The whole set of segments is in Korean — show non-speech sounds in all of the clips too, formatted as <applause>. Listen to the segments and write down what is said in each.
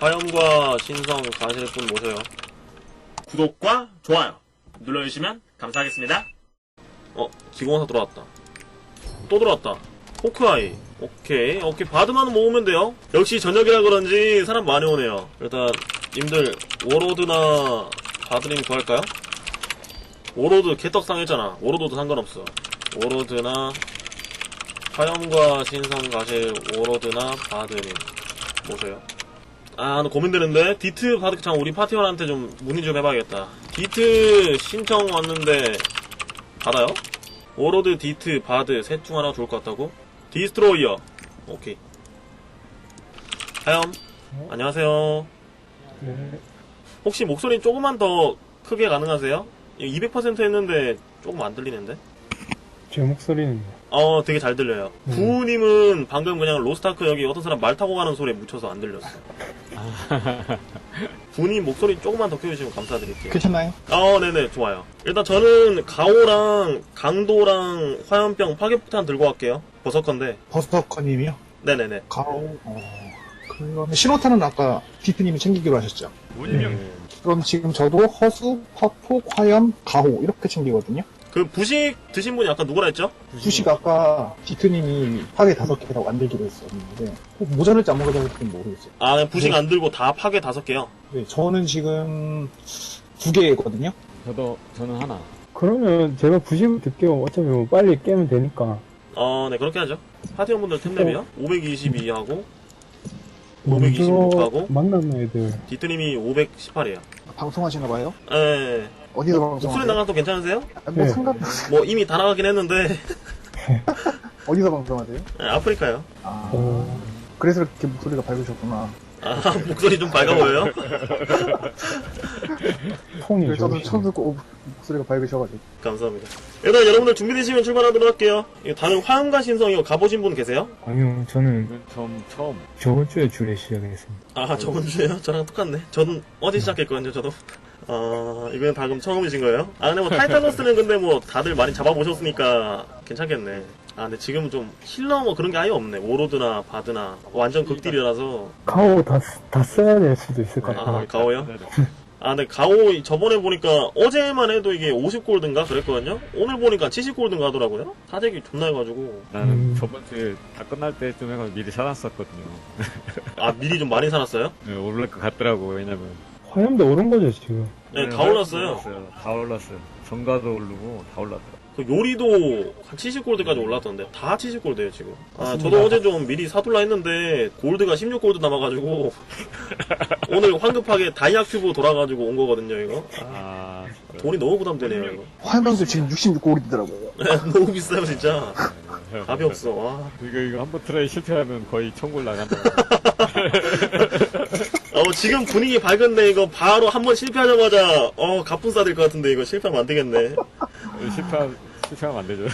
화염과 신성 가실 분 모셔요. 구독과 좋아요 눌러주시면 감사하겠습니다. 어, 기공원사 들어왔다. 또 들어왔다. 호크아이. 오케이. 오케이. 바드만 모으면 돼요. 역시 저녁이라 그런지 사람 많이 오네요. 일단, 님들, 워로드나 바드님 구할까요? 워로드 개떡상 했잖아. 워로드도 상관없어. 워로드나, 화염과 신성 가실 워로드나 바드님. 모셔요. 아, 나 고민되는데? 디트 바드, 참, 우리 파티원한테 좀 문의 좀 해봐야겠다. 디트 신청 왔는데, 받아요? 워로드, 디트, 바드, 셋 중 하나 좋을 것 같다고? 디스트로이어. 오케이. 하염. 안녕하세요. 네. 혹시 목소리 조금만 더 크게 가능하세요? 200% 했는데 조금 안 들리는데? 제 목소리는 어, 되게 잘 들려요. 음. 구우님은 방금 그냥 로스타크 여기 어떤 사람 말 타고 가는 소리에 묻혀서 안 들렸어. <laughs> <laughs> 구우님 목소리 조금만 더 키워주시면 감사드릴게요. 괜찮나요? 어, 네네, 좋아요. 일단 저는 가오랑 강도랑 화염병 파괴폭탄 들고 갈게요. 버서컨데. 버스터커님이요? 네네네. 가오, 어, 그러면 신호탄은 아까 디트님이 챙기기로 하셨죠? 음. 그럼 지금 저도 허수, 파폭, 화염, 가호 이렇게 챙기거든요? 그 부식 드신 분이 아까 누구라 했죠? 부식 아까 디트님이 파괴 다섯 개라고 안 들기로 했었는데 꼭 모자랄지 안 모자랄지 모르겠어요. 아, 그냥 부식 네. 안 들고 다 파괴 다섯 개요. 네, 저는 지금 두 개거든요? 저도 저는 하나. 그러면 제가 부심을 듣게요. 어차피 뭐 빨리 깨면 되니까. 어, 네, 그렇게 하죠. 파티원분들 템랩이요? 522하고, 먼저 526하고, 만나는 애들. 디트님이 518이에요. 방송하시나 봐요? 예. 어디서 목소리 방송하세요? 나가도 괜찮으세요? 아, 뭐 네. 상관없어요. 뭐 이미 다 나가긴 했는데, <laughs> 어디서 방송하세요? 예, 아프리카요. 아, 어, 그래서 이렇게 목소리가 밝으셨구나. 아, <laughs> 목소리 좀 밝아 보여요? <laughs> 톤이 그래서 저도 좋으시네. 처음 듣고 어, 목소리가 밝으셔가지고. 감사합니다. 일단 여러분들 준비되시면 출발하도록 할게요. 이거 다른 화음과 신성 이거 가보신 분 계세요? 아니요, 저는 처음 처음. 저번 주에 줄에 시작했습니다. 아, 저번 주에요? 저랑 똑같네. 저는 어제 시작했거든요, 저도. 아, 이건 방금 처음이신 거예요? 아, 근데 뭐 타이타노스는 근데 뭐 다들 많이 잡아보셨으니까 괜찮겠네. 아, 근데 지금은 좀 힐러 뭐 그런 게 아예 없네. 오로드나 바드나. 완전 극딜이라서. 가오 다, 쓰- 다 써야 될 수도 있을 것 아, 같아요. 가오요? 네네. 아, 근데 가오 저번에 보니까 어제만 해도 이게 50골든가 그랬거든요? 오늘 보니까 70골든 가더라고요? 사재기 존나 해가지고. 나는 음. 저번 주에 다 끝날 때쯤 해서 미리 사놨었거든요. 아, 미리 좀 많이 살았어요? 네, 오를 것 같더라고 왜냐면. 화염도 오른 거죠, 지금. 네, 다 올랐어요. 다 올랐어요. 정가도 오르고 다 올랐더라. 그 요리도 한 70골드까지 올랐던데 다 70골드예요 지금 아 저도 어제 좀 미리 사둘라 했는데 골드가 16골드 남아가지고 <laughs> 오늘 황급하게 다이아 큐브 돌아가지고 온 거거든요 이거 아. 돈이 너무 부담되네요 이거 화염병도 지금 66골이더라고요. <laughs> 너무 비싸요 진짜 <laughs> 답이 없어 와 이거 이거 한번 트라이 실패하면 거의 천골 나간다. 어, 지금 분위기 밝은데 이거 바로 한 번 실패하자마자 어 가뿐 싸될 것 같은데 이거 실패하면 안 되겠네 실패 실패하면 안 되죠.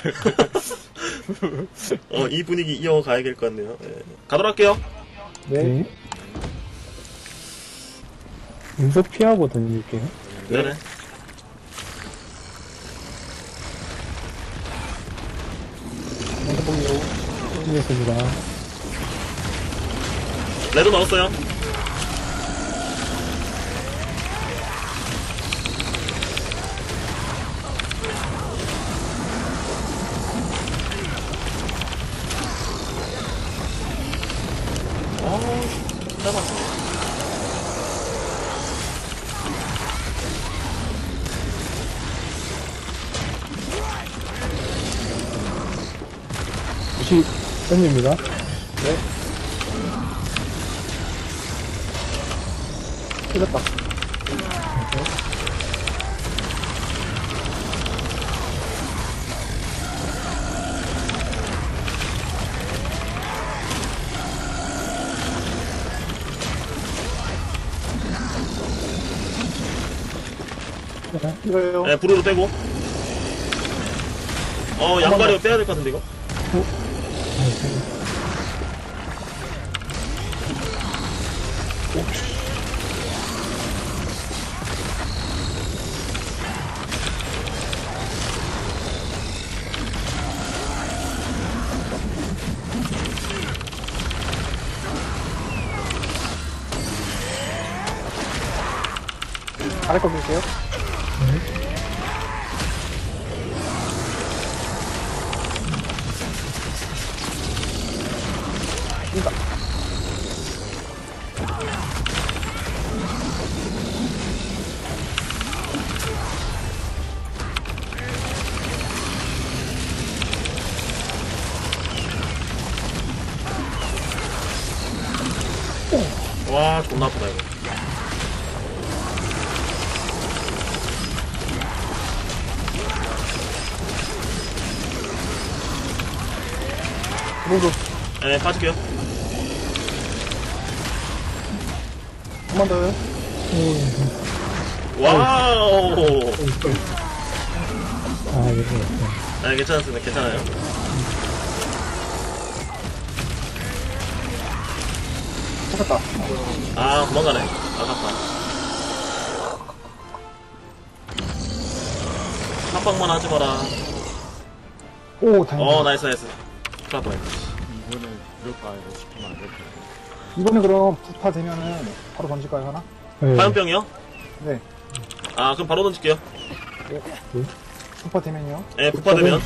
어 이 분위기 이어 가야 될 것 같네요 예. 가도록 할게요 네. 윤석 피하고 던질게요. 네네 알겠습니다. 레드 넣었어요 던집니다. 틀렸다. 이거요. 네, 불으로 빼고. 어, 양발이 빼야 될 것 같은데, 이거? 아래 거 볼게요. 그리고 네 빠질게요 한번 더요. 와우 아, 이거. 네 괜찮습니다 괜찮아요 잡았다. 아 도망가네 아깝다 합방만 하지 마라 오, 다행이다. 어 나이스 나이스 큰일 났다 이번에 무조건 아니고 시키면 안될 텐데. 이번에 그럼 부파 되면은 바로 던질까요, 하나? 네. 화염병이요? 네. 아 그럼 바로 던질게요 부파 되면요. 예 부파 되면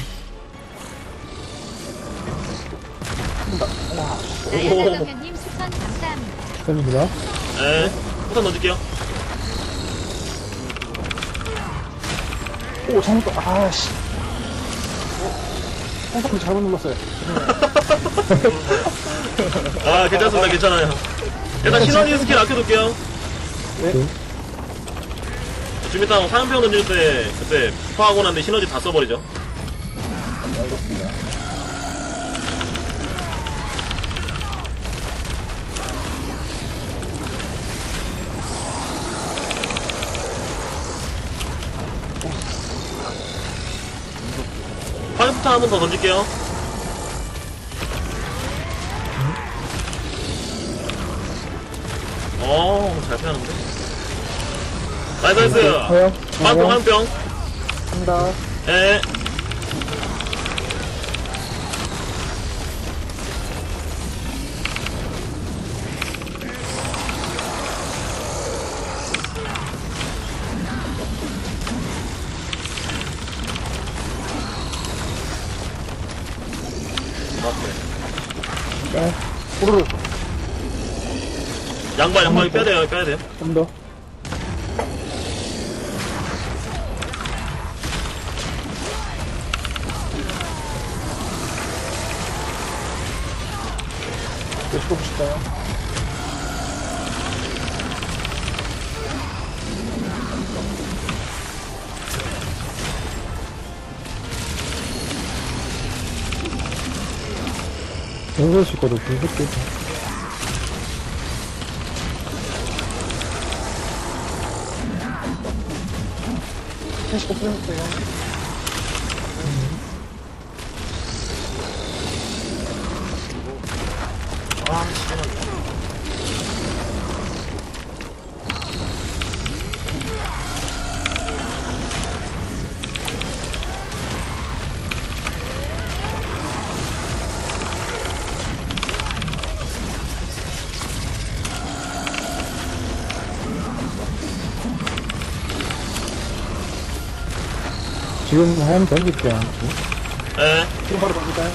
와, 이사정현님 추천 감사합니다. 축하드립니다. 예 던질게요 오, 잘못, 또- 아씨. 어, 어, 잘못 눌렀어요. 아 괜찮습니다 괜찮아요 일단 시너지 스킬 아껴둘게요 네. 좀 이따 화염병 던질 때 그때 부파하고 난데 시너지 다 써버리죠 알겠습니다. 화염포탄 한번 더 던질게요. 어 잘 피하는데? 나이스 나이스. 화염? 화염병 화염병. 갑니다. 예 오르르. 양발 양발 빼야 돼요 빼야 돼요 좀 더. 연소식 거도 불붙게. 캐시고 풀렸어요. 지금 화염 던질게요. 예 지금 바로 던질까요?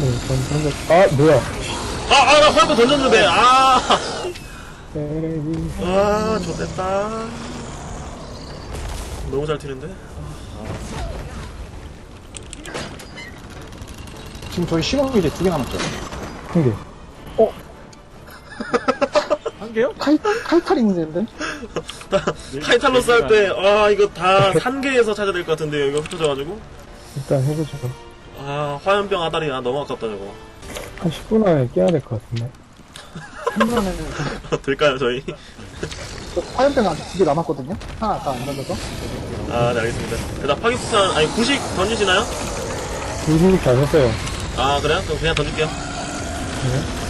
네, 전 던졌, 아, 뭐야. 아, 아, 나 화염병 던졌는데, 아, 에이, 아, 좋됐다. 너무 잘 튀는데? 지금 저희 신호기 이제 두 개 남았죠. 한 개. <laughs> 한 개요? 칼, 칼칼 있는 데? 타이탈로스 할 때, 아, 이거 다 산계에서 찾아야 될 것 같은데요, 이거 흩어져가지고. 일단 해보죠. 아, 화염병 아다리, 아, 너무 아깝다, 저거. 한 10분 안에 깨야 될 것 같은데. 한번에는 <laughs> 될까요, 저희? 화염병 아직 두 개 남았거든요? 하나 아까 안 던져서? 아, 네, 알겠습니다. 일단 파기폭탄, 아니, 구식 던지시나요? 불식 잘 샀어요. 아, 그래요? 그럼 그냥 던질게요. 네.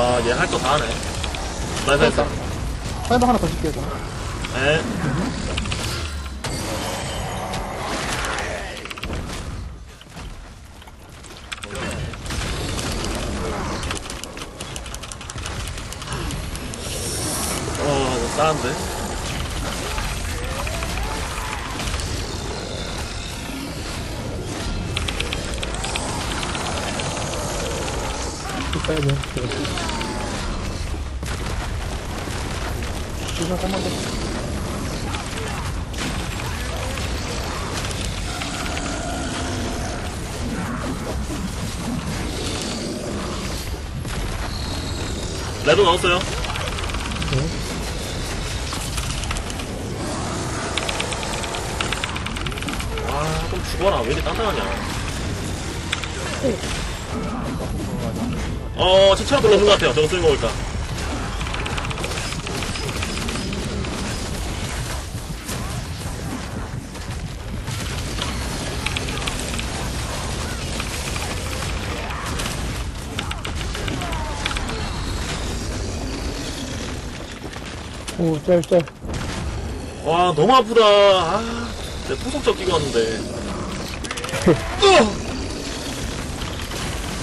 아, 얘 할 거 다 하네. 나이스. 사이버 하나 더 줄게요, 저는. 네. 어, 이거 싸한데? 빨리 한번 더. 레드 넣었어요. 와, 좀 죽어라. 왜 이렇게 단단하냐. 어, 차차로 돌아오는 것 같아요. 저거 쓰는 거 보니까. 오, 짤, 짤. 와, 너무 아프다. 아, 내 토속적 끼고 왔는데.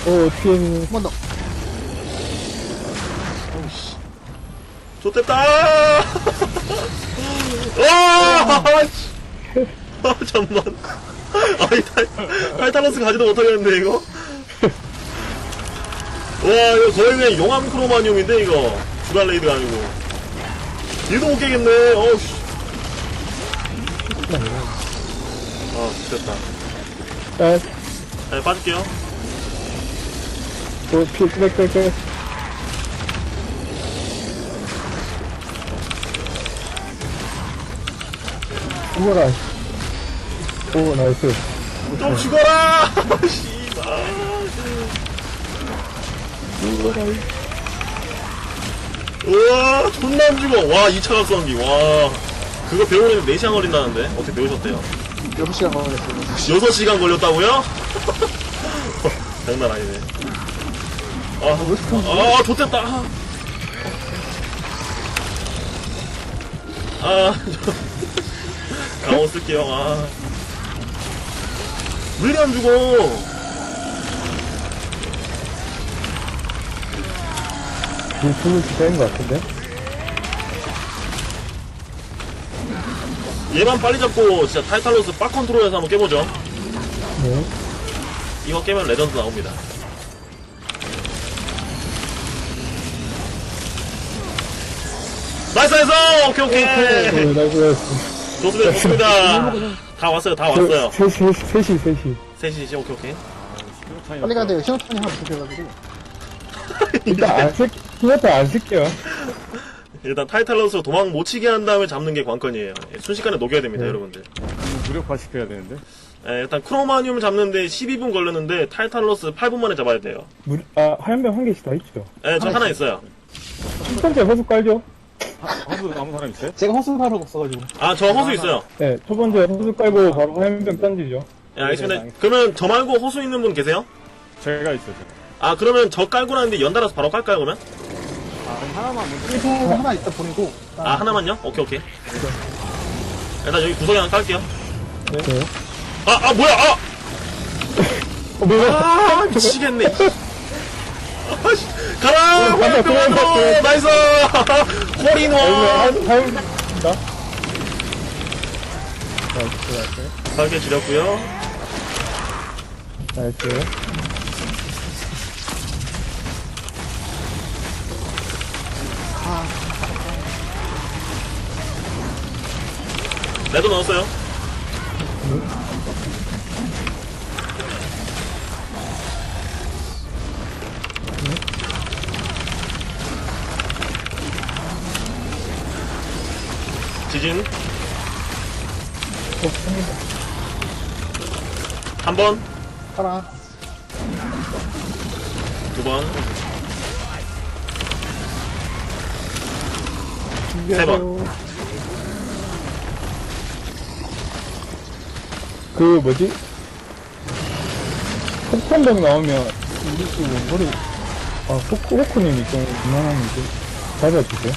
오, 뒤에는. 한번 더. 좋됐다! 와! 씨. 아, 잠만. 아니, 탈, 탈탈러스 가지도 못하겠는데, 이거? 와, 이거 거의 그냥 용암 크로마늄인데, 이거. 주갈레이드가 아니고. 얘도 못 깨겠네, 어우 씨. 아, 됐다. 짤. 네, 빠질게요. 오, 피, 백, 백, 백. 죽어라. 오, 나이스. 좀 죽어라! <laughs> 씨발. 우와, 존나 안 죽어. 와, 2차 각성기. 와. 그거 배우려면 4시간 걸린다는데? 어떻게 배우셨대요? 6시간 걸렸어요. 6시간 걸렸다고요? 장난 아니네. 아, 아, 좋됐다. 아, 아, 저, 강호 쓸게요. 아. 왜 이리 안죽 어? 이 숨을 기다린 것 같은데? 얘만 빨리 잡고 진짜 타이탈로스 빡 컨트롤해서 한번 깨보죠. 네. 이거 깨면 레전드 나옵니다. 나이스 나이스! 오케이 오케이! 오, 나이스, 나이스. 좋습니다 좋습니다. 다 왔어요 다 왔어요. 셋, 셋, 셋이, 셋이. 셋이지 오케이 오케이. 빨리 가야 돼요. 신호탄이 하나 부족해가지고. 일단 안 쓸, 그것도 안 쓸게요. 일단 타이탈로스 도망 못 치게 한 다음에 잡는 게 관건이에요. 예, 순식간에 녹여야 됩니다 네. 여러분들. 무력화 시켜야 되는데. 예, 일단 크로마늄 잡는데 12분 걸렸는데 타이탈로스 8분 만에 잡아야 돼요. 물, 아, 화염병 한 개씩 다 있죠. 예, 저 하나 있어요. 첫 번째 허수 깔죠? 한분 아무 사람 있어요? 제가 허수 바로 없어가지고. 아 저 허수 있어요. 네, 첫 번째 허수 깔고 바로 화염병 던지죠. 예, 알겠습니다. 네, 알겠습니다. 그러면 저 말고 호수 있는 분 계세요? 제가 있어요. 제가. 아 그러면 저 깔고 나는데 연달아서 바로 깔까요 그러면? 아, 그럼 하나만 먼저. 1분 하나 있다 보내고. 아 하나만요? 오케이 오케이. 일단 여기 구석에 하나 깔게요. 네. 아 아 뭐야 아! 어, 뭐야? 아 미치겠네. 아, 씨. 가라 어, 간다, 화염병 들어간다, 안으로 나이스 홀인원 화염, 나? 나이스, 나이스. 밝게 지렸고요. 나이스. 레도 넣었어요. 지진. 한 번, 하나. 두 번, 세 번. 그, 뭐지? 폭탄병 나오면, 우리 그 원거리, 아, 호크, 호크님이 좀 그만하는데. 잡아주세요.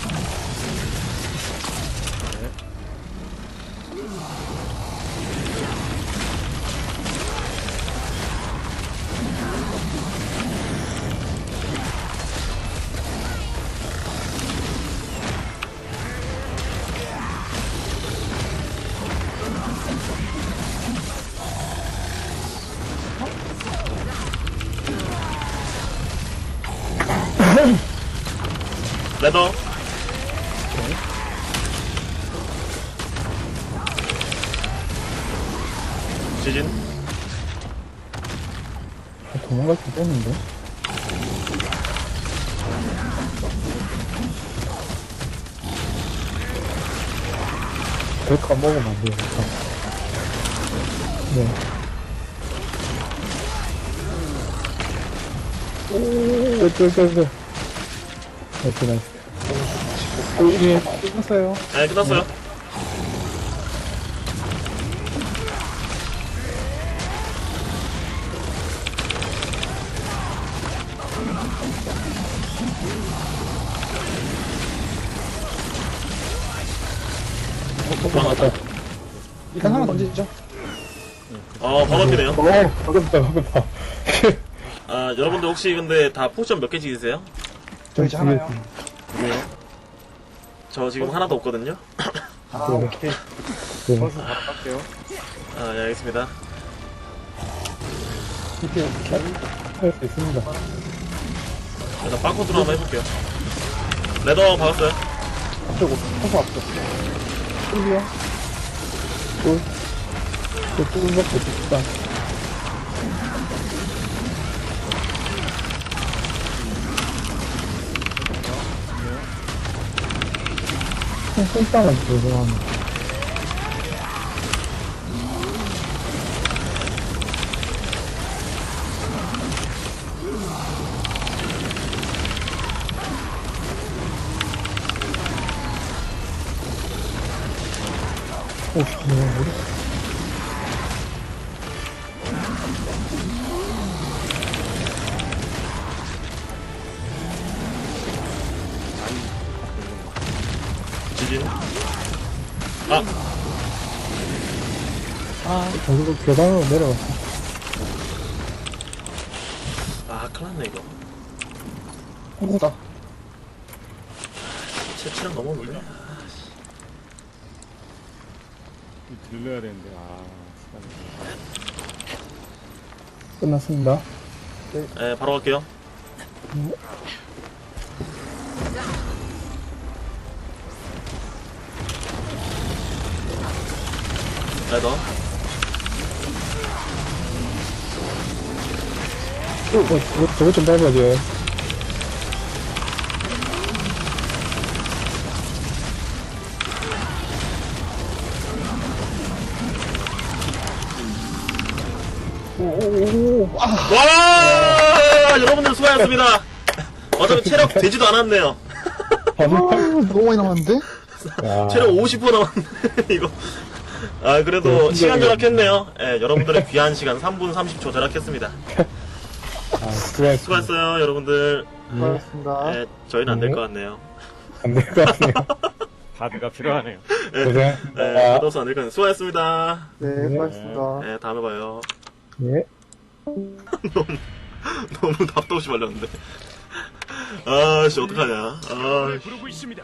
지진. 아, 도망갈 수 뺐는데. 별거 먹으면 안 돼요, 별거. 네. 오, 저, 저, 저. 나이스, 나이스. 오, 예, 끝났어요. 네, 끝났어요. 도망갔다. 일단 하나 던지죠. 어, 버겁이네요. 오, 어렵다, 어렵다. 아, 여러분들 혹시 근데 다 포션 몇 개씩 있으세요? 저 이제 하나요. 저 지금 하나도 없거든요. 아, 오케이. 네. 선수 바로 깎게요. 아, 예, 알겠습니다. 이렇게 할 수 있습니다. 일단 빵코드로 한번 해볼게요. 레더 박았어요. 앞쪽으로. 커서 앞쪽. 끌리요. 꿀. 저 꿀밖에 없다. 손땅은 죄송합니 아, 아, 결국 계단으로 내려갔어. 아, 큰일 났네, 이거. 홍구다. 채취랑 넘어오는데? 들려야 되는데, 아, 시간이. 끝났습니다. 예, 바로 갈게요. 레더. 어, 어, 저거, 저거 좀 밟아야 돼요. 와! 여러분들 수고하셨습니다. 어차피 체력 되지도 않았네요. 아, 너무 많이 남았는데? 야, 체력 50% 남았네, 이거. 아, 그래도 네, 시간. 절약했네요. 예, 여러분들의 귀한 시간 3분 30초 절약했습니다. 아, 수고하셨습니다. 수고했어요, 여러분들. 고맙습니다. 예, 저희는 안 될 것 같네요. 안 될 것 같네요. <laughs> 바드가 필요하네요. 예, 고생하셨습니다. 받아서 안될 것 같네요. 수고하셨습니다. 네, 고맙습니다. 예, 다음에 봐요. 예. <laughs> 너무 답도 없이 말렸는데. 아씨, 어떡하냐. 아, 부르고 있습니다.